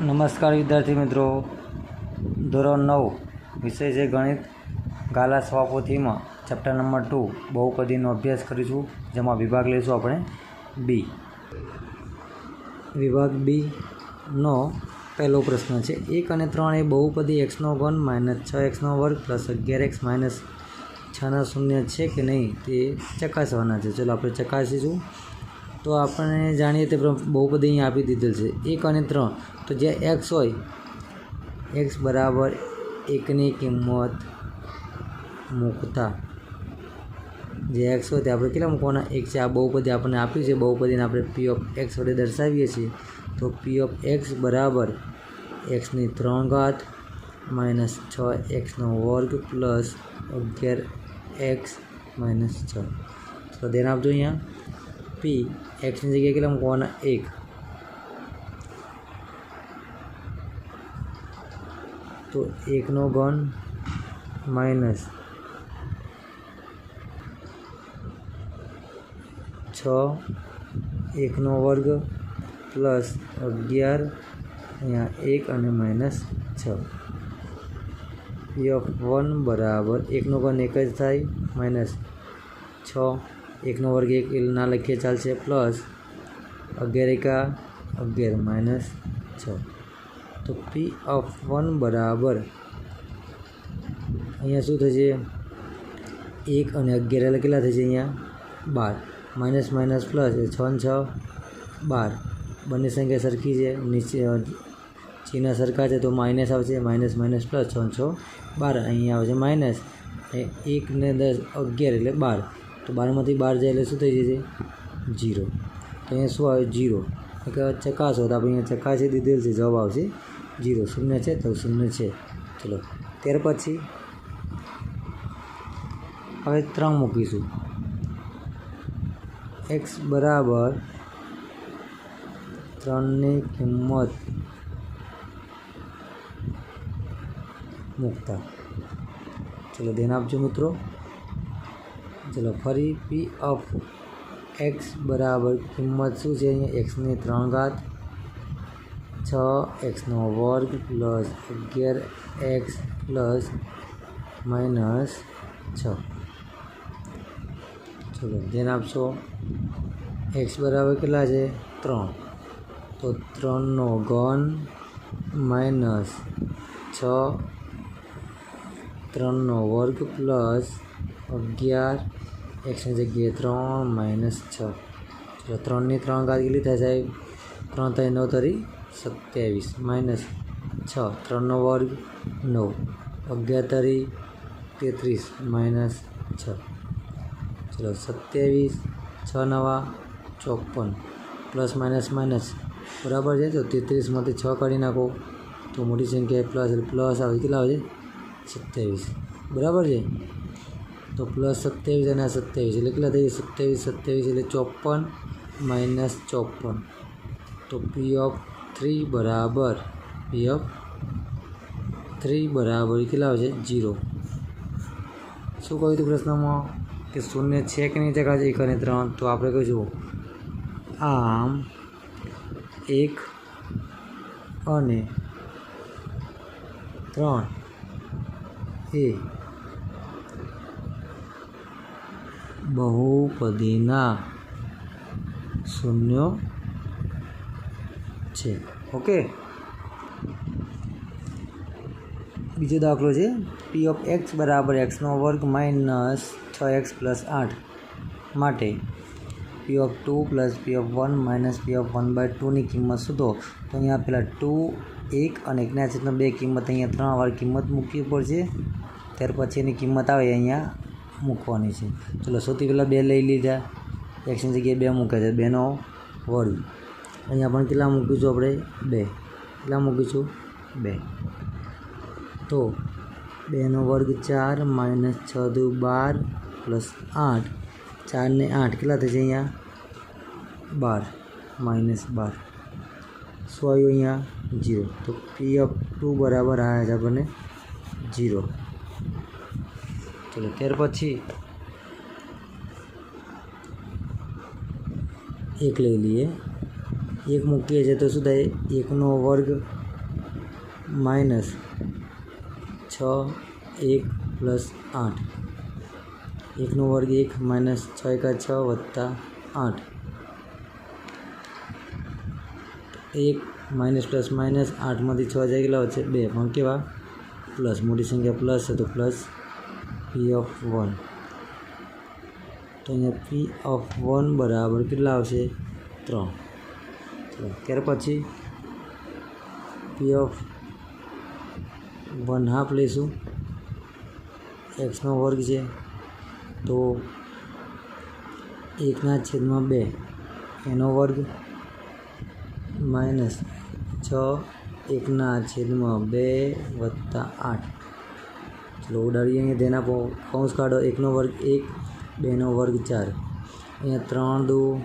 નમસ્કાર વિદ્યાર્થી મિત્રો. ધોરણ નવ, વિષય છે ગણિત. ગાલા સ્વાપોથીમાં ચેપ્ટર નંબર ટુ બહુપદીનો અભ્યાસ કરીશું, જેમાં વિભાગ લઈશું આપણે બી વિભાગ બીનો પહેલો પ્રશ્ન છે. એક અને ત્રણ એ બહુપદી એક્સનો ઘન માઇનસ છ એક્સનો વર્ગ પ્લસ અગિયાર એક્સ માઇનસ છના શૂન્ય છે કે નહીં તે ચકાસવાના છે. ચલો આપણે ચકાસીશું. તો આપણે જાણીએ તે બહુપદી અહીંયા આપી દીધેલ છે. એક અને ત્રણ. તો જે એક્સ હોય એક્સ બરાબર એકની કિંમત મૂકતા. જે એક્સ હોય તે આપણે કેટલા મૂકવાના? એક છે આ બહુપદી આપણને આપ્યું છે. બહુપદીને આપણે પી ઓફ એક્સ વડે દર્શાવીએ છીએ. તો પી ઓફ એક્સ બરાબર એક્સની ત્રણ ઘાત માઇનસ છ એક્સનો વર્ગ પ્લસ અગિયાર એક્સ માઇનસ છ. તો ધ્યાન આપજો અહીંયા. પી એક્સની જગ્યાએ કેટલા મૂકવાના એક. તો એકનો ઘન માઇનસ છ, એકનો વર્ગ પ્લસ અગિયાર, અહીંયા એક અને માઇનસ છ. યફ વન બરાબર એકનો ઘન એક જ થાય માઇનસ છ એકનો વર્ગ એક એ ના લખીએ ચાલશે પ્લસ અગિયાર એકા, અગિયાર માઇનસ છ. તો પી ઓફ વન બરાબર અહીંયા શું થશે? એક અને અગિયાર એટલે કેટલા થશે અહીંયા બાર. માઇનસ માઇનસ પ્લસ છ ને છ, બાર. બંને સંખ્યા સરખી છે. નીચે ચિહ્ન સરખા છે તો માઇનસ આવશે. માઇનસ માઇનસ પ્લસ છ છ, બાર. અહીંયા આવશે માઇનસ. એક ને દસ, અગિયાર એટલે બાર. તો બારમાંથી બાર જાય એટલે શું થઈ જશે? જીરો તો અહીંયા શું આવે? જીરો કે ચકાસો તો આપણે અહીંયા ચકાસી દીધેલ છે, જવાબ આવશે જીરો શૂન્ય છે તો શૂન્ય છે. ચલો, ત્યાર પછી હવે ત્રણ મૂકીશું. એક્સ બરાબર ત્રણની કિંમત મૂકતા. ચલો, ધ્યાન આપજો મિત્રો. ચલો, ફરી પી ઓફ એક્સ બરાબર કિંમત શું છે અહીંયા? એક્સની ત્રણ ઘાત છ એક્સનો વર્ગ પ્લસ અગિયાર એક્સ પ્લસ માઇનસ છ. ચલો, ધ્યાન આપશો. એક્સ બરાબર કેટલા છે? ત્રણ. તો ત્રણનો ઘન માઇનસ છ ત્રણનો વર્ગ પ્લસ અગિયાર એક્સની જગ્યાએ ત્રણ માઇનસ છ. ચલો ત્રણની ત્રણ ઘાત કેટલી થાય સાહેબ, ત્રણ થાય નવ તરી સત્યાવીસ. માઇનસ છ, ત્રણનો વર્ગ નવ. અગિયાર તરી તેત્રીસ. માઇનસ છ. ચલો સત્યાવીસ, છ નવા, ચોપન. પ્લસ માઇનસ માઇનસ બરાબર છે? તો તેત્રીસમાંથી છ કાઢી નાખો, તો મોટી સંખ્યા પ્લસ પ્લસ આવે. કેટલા આવે છે? સત્યાવીસ. બરાબર છે? તો પ્લસ સત્યાવીસ અને સત્યાવીસ એટલે કેટલા થઈ સત્યાવીસ સત્યાવીસ એટલે ચોપન માઇનસ ચોપન. તો પી ઓફ થ્રી બરાબર પી ઓફ થ્રી બરાબર કેટલા છે જીરો શું કહ્યું હતું પ્રશ્નમાં? કે શૂન્ય છે કે નહીં? ચકાશે એક અને ત્રણ. તો આપણે કહીશું આમ એક અને ત્રણ. એ બહુપદીના શૂન્યો છે. ઓકે. બીજો દાખલો છે. પી ઓફ એક્સ બરાબર એક્સનો વર્ગ માઇનસ છ એક્સ પ્લસ આઠ માટે P of two plus P of one minus P of one by ટુની કિંમત શોધો તો? અહીંયા પહેલાં ટુ એક અને એકના છેદમાં બે કિંમત અહીંયા ત્રણ વાર કિંમત મૂકવી પડશે. ત્યાર પછી એની કિંમત આવે અહીંયા મૂકવાની છે. ચલો, સૌથી પહેલાં બે લઈ લીધા. એક્સની જગ્યાએ બે મૂકે છે. બેનો વર્ગ અહીંયા પણ કેટલા મૂકીશું આપણે? બે. કેટલા મૂકીશું બે. તો બેનો વર્ગ ચાર માઇનસ છ દુ બાર પ્લસ આઠ. ચારને આઠ. કેટલા થશે અહીંયા? બાર. માઇનસ બાર. શું આવ્યું અહીંયા? જીરો તો પી અપ ટુ બરાબર આવ્યા છે આપણને જીરો ચલો ત્યાર પછી એક લઈ લઈએ એક મૂકીએ છીએ તો શું થાય એકનો વર્ગ માઇનસ છ એક પ્લસ આઠ એકનો વર્ગ એક માઇનસ છ એકા છ વત્તા આઠ એક માઇનસ પ્લસ માઇનસ આઠમાંથી છ જાય કેટલા વચ્ચે બે પણ કેવા પ્લસ મોટી સંખ્યા પ્લસ છે તો પ્લસ પી ઓફ વન તો અહીંયા પી ઓફ વન બરાબર કેટલા આવશે? ત્રણ. ત્યાર પછી પી ઓફ વન હાફ લઈશું. એક્સનો વર્ગ છે. તો એકના છેદમાં બે. એનો વર્ગ માઇનસ છ એકના છેદમાં બે વત્તા આઠ. ઉડાડીએ તેના કૌંસ કાઢો. એકનો વર્ગ એક, બેનો વર્ગ ચાર. અહીંયા ત્રણ દો,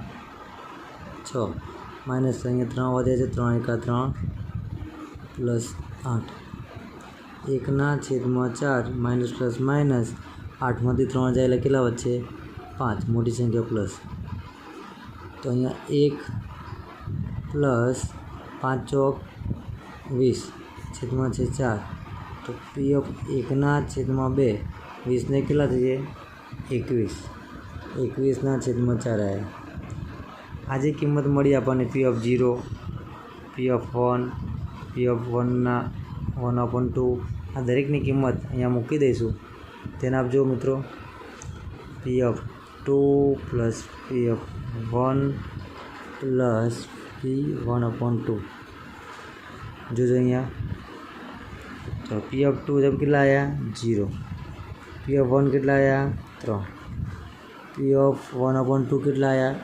છ. માઇનસ અહીંયા ત્રણ વધે છે. ત્રણ એકા ત્રણ પ્લસ આઠ. એકના છેદમાં ચાર માઇનસ પ્લસ માઇનસ આઠમાંથી ત્રણ જાય એટલે કેટલા વચ્ચે પાંચ. મોટી સંખ્યા પ્લસ. તો અહીંયા એક પ્લસ પાંચ ચોક વીસ. છેદમાં છે ચાર. તો પી ઓફ એકના છેદમાં બે, વીસને કેટલા થઈ જાય એકવીસ. એકવીસના છેદમાં ચાર આવ્યા આજે કિંમત મળી આપણને P of zero P of one P of વનના one upon two આ દરેકની કિંમત અહીંયા મૂકી દઈશું. તેને આપજો મિત્રો. P of two plus P of one plus P one upon two જોજો અહીંયા. તો પી ઓફ ટુ જેમ કેટલા આવ્યા જીરો પી ઓફ વન કેટલા આવ્યા ત્રણ. P of one upon two કેટલા આવ્યા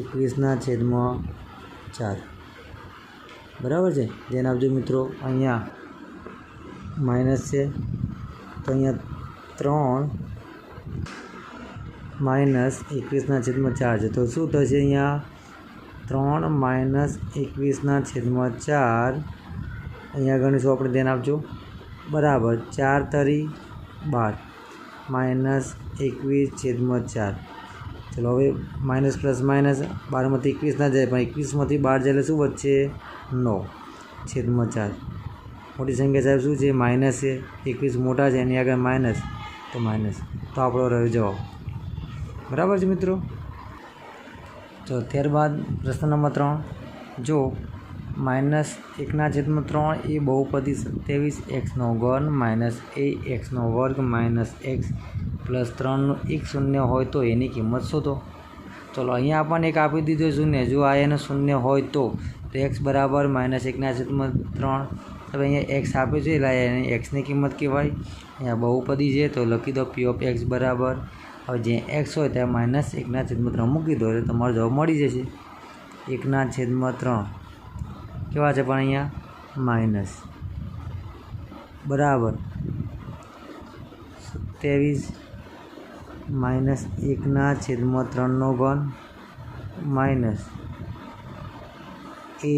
એકવીસના છેદમાં ચાર. બરાબર છે? ધ્યાન આપજો મિત્રો, અહીંયા માઇનસ છે. તો અહીંયા ત્રણ માઇનસ એકવીસના છેદમાં ચાર છે. તો શું થશે અહીંયા? ત્રણ માઇનસ એકવીસના છેદમાં ચાર. અહીંયા ગણીશું, આપણે ધ્યાન આપજો. બરાબર, ચાર તરી બાર. માઇનસ એકવીસ છેદમાં ચાર. ચલો હવે માઇનસ પ્લસ માઇનસ બારમાંથી એકવીસ ના જાય, પણ એકવીસમાંથી બાર જાય એટલે શું વધશે? નવ છેદમાં ચાર. મોટી સંખ્યા સાહેબ શું છે? માઇનસ છે. એકવીસ મોટા છે, એની આગળ માઇનસ, તો માઇનસ. તો આપણો રહ્યો જવાબ. બરાબર છે મિત્રો? તો ત્યારબાદ પ્રશ્ન નંબર ત્રણ. જો માઇનસ એકના છેદમાં ત્રણ એ બહુપદી સત્યાવીસ એક્સનો ઘન માઇનસ એ એક્સનો વર્ગ માઇનસ એક્સ પ્લસ ત્રણનું એક શૂન્ય હોય તો એની કિંમત શોધો ચલો, અહીંયા આપણને એક આપી દીધો શૂન્ય. જો આ એનો શૂન્ય હોય તો તો એક્સ બરાબર માઇનસ એકના છેદમાં ત્રણ. હવે અહીંયા એક્સ આપ્યું છે એટલે એની એક્સની કિંમત કહેવાય. અહીંયા બહુપદી છે તો લખી દો પી ઓફ એક્સ બરાબર. હવે જે એક્સ હોય ત્યાં માઇનસ એકના છેદમાં ત્રણ મૂકી દો એટલે તમારો જવાબ મળી જશે. એકના છેદમાં ત્રણ. કેવા છે પણ અહીંયા? માઇનસ. બરાબર. સત્યાવીસ માઇનસ એકના છેદમાં ત્રણનો ઘન માઇનસ એ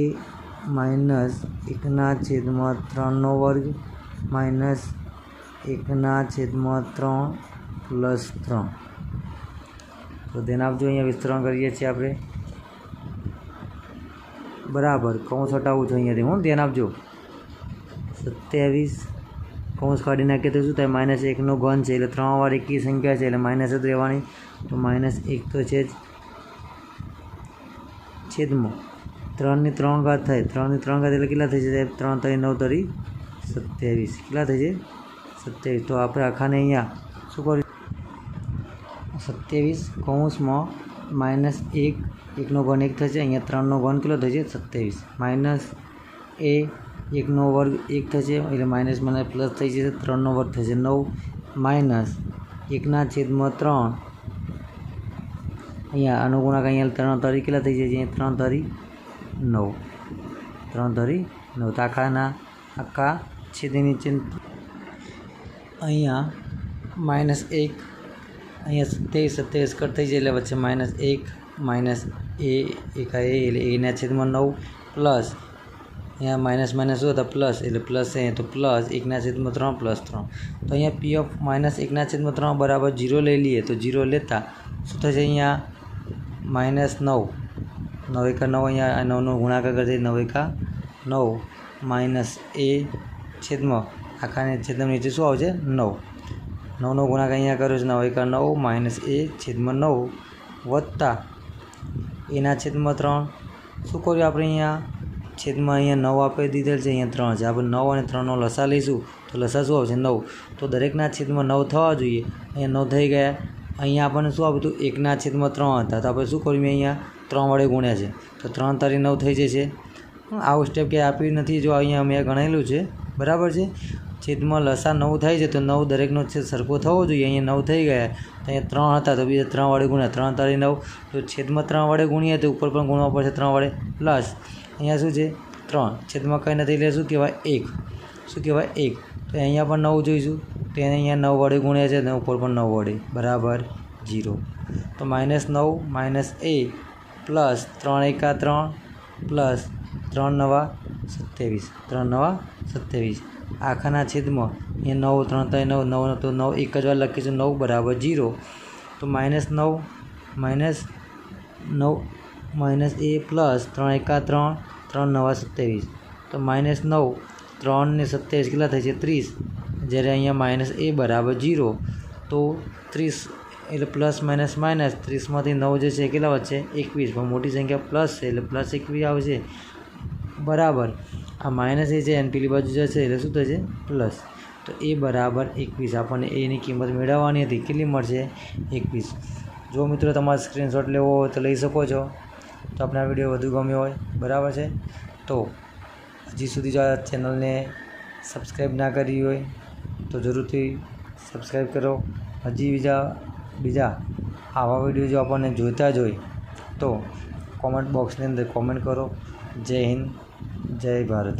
માઇનસ એકના છેદમાં ત્રણનો વર્ગ માઇનસ એકના છેદમાં ત્રણ પ્લસ ત્રણ. તો ધ્યાન આપજો અહીંયા વિસ્તરણ કરીએ છીએ આપણે. બરાબર, કૌંસ હટાવું છું અહીંયાથી, હું ધ્યાન આપજો. સત્યાવીસ, કૌંસ કાઢી નાખીએ તો શું થાય? માઇનસ એકનો ઘન છે, એટલે ત્રણ વાર એકી સંખ્યા છે, એટલે માઇનસ જ રહેવાની. તો માઇનસ એક તો છે જ છેદમાં. ત્રણની ત્રણ ઘાત થાય. ત્રણની ત્રણ ઘાત એટલે કેટલા થઈ જશે? ત્રણ તરી નવ, તરી સત્યાવીસ. કેટલા થઈ છે સત્યાવીસ. તો આપણે આખાને અહીંયા શું કર્યું? સત્યાવીસ કૌંસમાં માઇનસ એક, એકનો ઘન એક થશે, અહીંયા ત્રણનો ઘન કેટલો થશે? સત્યાવીસ. માઇનસ એ, એકનો વર્ગ એક થશે, એટલે માઇનસ મને પ્લસ થઈ જશે, ત્રણનો વર્ગ થશે નવ. માઇનસ એકના છેદમાં ત્રણ. અહીંયા અનુગુણાક અહીંયા ત્રણ તરી કેટલા થઈ જાય? છે અહીંયા ત્રણ તરી નવ. ત્રણ તરી નવ. તો આખાના, આખા છેદની નીચે અહીંયા માઇનસ એક અહીંયા સત્યાવીસ સત્યાવીસ કટ થઈ જાય એટલે વચ્ચે માઇનસ એક, માઇનસ એ, એકા એ એટલે એના છેદમાં નવ, પ્લસ અહીંયા માઇનસ માઇનસ શું હતા? પ્લસ એટલે પ્લસ એ તો પ્લસ એકના છેદમાં ત્રણ, પ્લસ ત્રણ. તો અહીંયા પી ઓફ માઇનસ એકના છેદમાં ત્રણ બરાબર જીરો લઈ લઈએ તો જીરો લેતા શું થશે અહીંયા? માઇનસ નવ. નવ એકા નવ અહીંયા નવનો ગુણાકાર કરશે નવ એકા નવ માઇનસ એ છેદમાં આખાને છેદમાં નીચે શું આવશે? નવ. નવનો ગુણાકાર અહીંયા કર્યો છે. નવ એકા નવ માઇનસ એ છેદમાં નવ વત્તા એના છેદમાં ત્રણ. શું કર્યું આપણે અહીંયા? છેદમાં અહીંયા નવ આપી દીધેલ છે. અહીંયા ત્રણ છે. આપણે નવ અને ત્રણનો લસા લઈશું. તો લસા શું આવશે? નવ. તો દરેકના છેદમાં નવ થવા જોઈએ. અહીંયા નવ થઈ ગયા. અહીંયા આપણને શું આપ્યું હતું? એકના છેદમાં ત્રણ હતા. તો આપણે શું કર્યું અહીંયા? ત્રણ વડે ગુણ્યા છે. તો ત્રણ તારી નવ થઈ જશે. આવું સ્ટેપ ક્યાંય આપ્યું નથી. જો અહીંયા મેં ગણેલું છે. બરાબર છે? છેદમાં લસા નવ થાય છે, તો નવ દરેકનો છેદ સરખો થવો જોઈએ. અહીંયા નવ થઈ ગયા. તો અહીંયા ત્રણ હતા, તો બીજા ત્રણ વડે ગુણ્યા. ત્રણ તારી નવ. તો છેદમાં ત્રણ વડે ગુણીએ, તો ઉપર પણ ગુણવા પડશે ત્રણ વડે પ્લસ. અહીંયા શું છે? ત્રણ. છેદમાં કંઈ નથી, એટલે શું કહેવાય? એક. શું કહેવાય? એક. તો અહીંયા પણ નવ જોઈશું. તો એને અહીંયા નવ વડે ગુણ્યા છે અને ઉપર પણ નવ વડે. બરાબર? જીરો તો માઇનસ નવ, માઇનસ એ પ્લસ ત્રણ એકા ત્રણ, પ્લસ ત્રણ નવા સત્યાવીસ. ત્રણ નવા સત્યાવીસ. આખાના છેદમાં. એ નવ, ત્રણ ત્રણ, નવ નવ તો નવ, એક જ વાર લખીશું, નવ બરાબર જીરો. તો માઇનસ નવ માઇનસ નવ, માઇનસ એ પ્લસ ત્રણ એકા ત્રણ ત્રણ નવા સત્યાવીસ. તો માઇનસ નવ, ત્રણ ને સત્યાવીસ કેટલા થાય છે? ત્રીસ. જ્યારે અહીંયા માઇનસ એ બરાબર જીરો, તો ત્રીસ એટલે પ્લસ માઇનસ માઇનસ ત્રીસમાંથી નવ જે છે કેટલા વધશે? એકવીસ. પણ મોટી સંખ્યા પ્લસ છે એટલે પ્લસ એકવીસ આવશે. બરાબર. આ માઇનસ એ છે અને પેલી બાજુ જશે એટલે શું થશે? પ્લસ. તો એ બરાબર એકવીસ. આપણને એની કિંમત મેળવવાની હતી. કેટલી મળશે? એકવીસ. જો મિત્રો તમારે સ્ક્રીનશોટ લેવો હોય તો લઈ શકો છો. તો આપણે આ વીડિયો વધુ ગમ્યો હોય. બરાબર છે? તો હજી સુધી જો આ ચેનલને સબસ્ક્રાઈબ ના કરી હોય, તો જરૂરથી સબસ્ક્રાઈબ કરો. હજી બીજા બીજા આવા વીડિયો જો આપણને જોઈતા જ હોય, તો કોમેન્ટ બોક્સની અંદર કોમેન્ટ કરો. જય હિન્દ. જય ભારત.